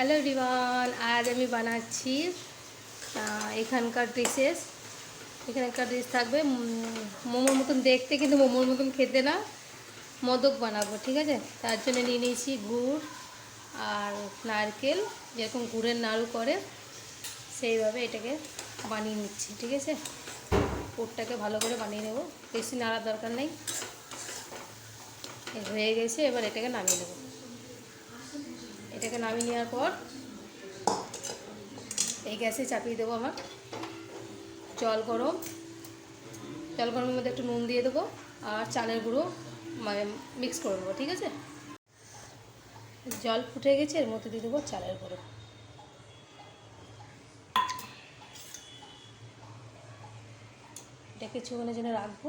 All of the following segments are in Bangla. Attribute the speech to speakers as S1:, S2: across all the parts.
S1: হ্যালো রিবান আজ আমি বানাচ্ছি এখানকার ডিশেস এখানকার ডিশ থাকবে মোমোর মতন দেখতে কিন্তু মোমোর মতন খেতে না, মোদক বানাবো, ঠিক আছে? তার জন্য নিয়ে নিয়েছি গুড় আর নারকেল, যেরকম গুড়ের নাড়ু করে, সেইভাবে এটাকে বানিয়ে নিচ্ছি, ঠিক আছে? পুরটাকে ভালো করে বানিয়ে নেব, বেশি নাড়ার দরকার নেই। হয়ে গেছে, এবার এটাকে নামিয়ে নেব। এটাকে নামিয়ে নেওয়ার পর এই গ্যাসে চাপিয়ে দেবো আমার। জল গরম। জল গরমের মধ্যে একটু নুন দিয়ে দেবো আর চালের গুঁড়ো মানে মিক্স করে দেবো, ঠিক আছে? জল ফুটে গেছে, এর মধ্যে দিয়ে দেবো চালের গুঁড়ো। এটা কিছুক্ষণের জন্য রাখব।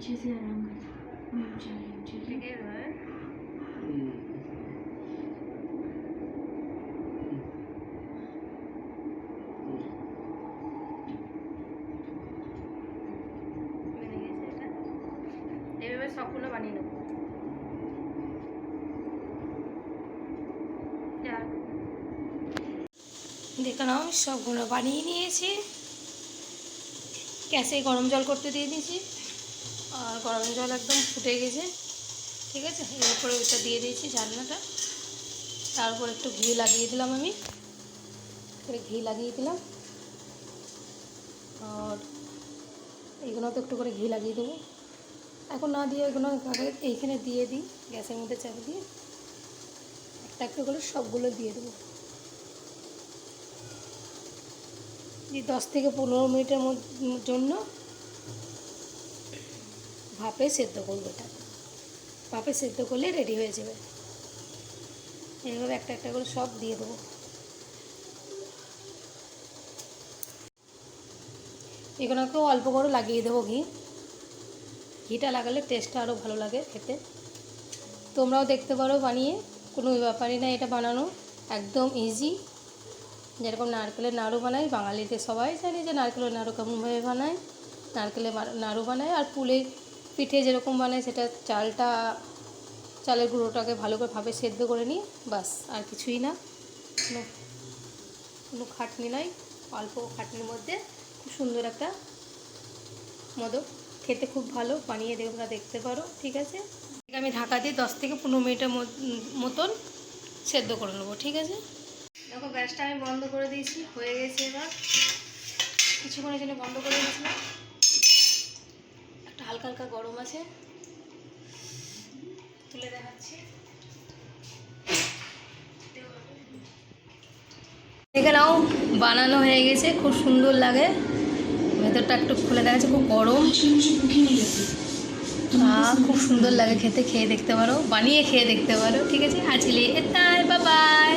S2: अच्छे से आराम कर हम्म, चलिए चलिए
S1: ঠিক এইভাবে বেড়ে গেছে এটা এইভাবে সবগুলো বানিয়ে নেবো যাক। দেখে নাও আমি সবগুলো বানিয়ে নিয়েছি গ্যাসে গরম জল করতে দিয়ে দিয়েছি আর গরম জল একদম ফুটে গেছে, ঠিক আছে? এর উপরে ওইটা দিয়ে দিয়েছি ঝালনাটা তারপর একটু ঘি লাগিয়ে দিলাম আমি। ঘি লাগিয়ে দিলাম। আর এইগুলোতে একটু করে ঘি লাগিয়ে দেবো। এখন না দিয়ে আগে এইখানে দিয়ে দিই, গ্যাসের মধ্যে চাপে দিয়ে। একটা একটা করে সবগুলো দিয়ে দেবো। দিয়ে দশ থেকে পনেরো মিনিটের জন্য ভাপে সেদ্ধ করব এটা। ভাপে সেদ্ধ করলে রেডি হয়ে যাবে। এইভাবে একটা একটা করে সব দিয়ে দেবো। এগুলোকেও অল্প করে লাগিয়ে দেবো ঘি। ঘিটা লাগালে টেস্টটা আরও ভালো লাগে খেতে। তোমরাও দেখতে পারো বানিয়ে। কোনো ব্যাপারই না এটা বানানো। একদম ইজি যেরকম নারকেলের নাড়ু বানাই বাঙালিতে সবাই জানে যে নারকেলের নাড়ু কেমনভাবে বানায়। নারকেলের নাড়ু বানায় আর পুলের পিঠে যেরকম বানায় সেটা চালটা, চালের গুঁড়োটাকে ভালো করে ভাবে সেদ্ধ করে নিই বাস, আর কিছুই না। কোনো খাটনি নাই, অল্প খাটনির মধ্যে খুব সুন্দর একটা মোদক। খেতে খুব ভালো, বানিয়ে তোমরা দেখতে পারো, ঠিক আছে? আমি ঢাকা দিয়ে দশ থেকে পনেরো মিনিটের মতন সেদ্ধ করে নেব, ঠিক আছে? দেখো, গ্যাসটা আমি বন্ধ করে দিয়েছি, হয়ে গেছে এবার। কিছুক্ষণের জন্য বন্ধ করে দিয়েছিলাম। হালকা হালকা গরম আছে। তুলে দেখাচ্ছি। এখানেও বানানো হয়ে গেছে, খুব সুন্দর লাগে। ভেতরটা একটু খুলে দেখাচ্ছে, খুব গরম। খুব সুন্দর লাগে খেতে, খেয়ে দেখতে পারো, বানিয়ে খেয়ে দেখতে পারো, ঠিক আছে? আজকে তাই বাই